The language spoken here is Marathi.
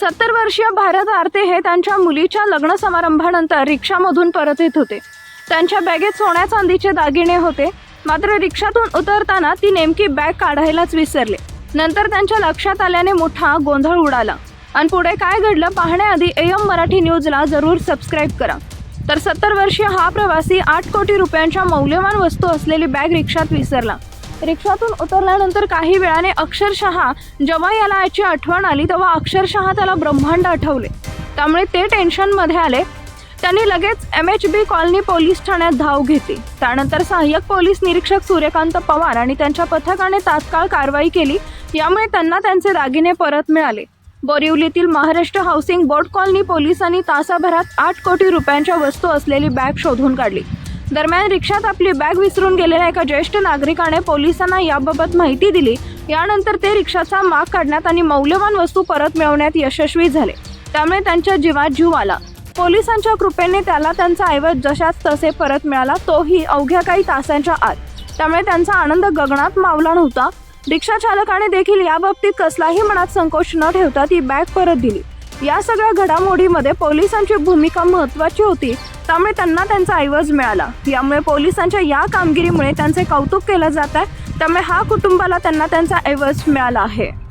सत्तर वर्षीय भारत आरते हे त्यांच्या मुलीच्या लग्न समारंभानंतर रिक्षामधून परत येत होते. त्यांच्या बॅगेत सोन्या चांदीचे दागिने होते. मात्र रिक्षातून उतरताना ती नेमकी बॅग काढायलाच विसरले. नंतर त्यांच्या लक्षात आल्याने मोठा गोंधळ उडाला. आणि पुढे काय घडलं पाहण्याआधी एम मराठी न्यूजला जरूर सबस्क्राईब करा. तर सत्तर वर्षीय हा प्रवासी आठ कोटी रुपयांच्या मौल्यवान वस्तू असलेली बॅग रिक्षात विसरला. रिक्षातून उतरल्यानंतर काही वेळाने अक्षरशः जेव्हा याला याची आठवण आली तेव्हा अक्षरशः त्याला ब्रह्मांड आठवले. त्यामुळे ते टेन्शनमध्ये आले. त्यांनी लगेच M H B colony police ठाण्यात धाव घेतली. त्यानंतर सहाय्यक पोलीस निरीक्षक सूर्यकांत पवार आणि त्यांच्या पथकाने तात्काळ कारवाई केली. यामुळे त्यांना त्यांचे दागिने परत मिळाले. बोरिवलीतील महाराष्ट्र हाऊसिंग बोर्ड कॉलनी पोलिसांनी तासाभरात आठ कोटी रुपयांच्या वस्तू असलेली बॅग शोधून काढली. दरम्यान रिक्षात आपली बॅग विसरून गेलेल्या एका ज्येष्ठ नागरिकाने पोलिसांना याबाबत माहिती दिली. यानंतर ते रिक्षाचा माग काढण्यात आणि मौल्यवान वस्तू परत मिळवण्यात यशस्वी झाले. त्यामुळे त्यांच्या जीवात जीव आला. पोलिसांच्या कृपेने त्याला त्यांचा ऐवज जशाच तसे परत मिळाला तोही अवघ्या काही तासांच्या आत. त्यामुळे त्यांचा आनंद गगनात मावला नव्हता. रिक्षा चालकाने देखील याबाबतीत कसलाही मनात संकोच न ठेवता ती बॅग परत दिली. या सगळ्या घडामोडीमध्ये पोलिसांची भूमिका महत्त्वाची होती. त्यामुळे त्यांना त्यांचा ऐवज मिळाला. यामुळे पोलिसांच्या या कामगिरीमुळे त्यांचे कौतुक केलं जात आहे त्यामुळे हा कुटुंबाला त्यांना त्यांचा ऐवज मिळाला आहे.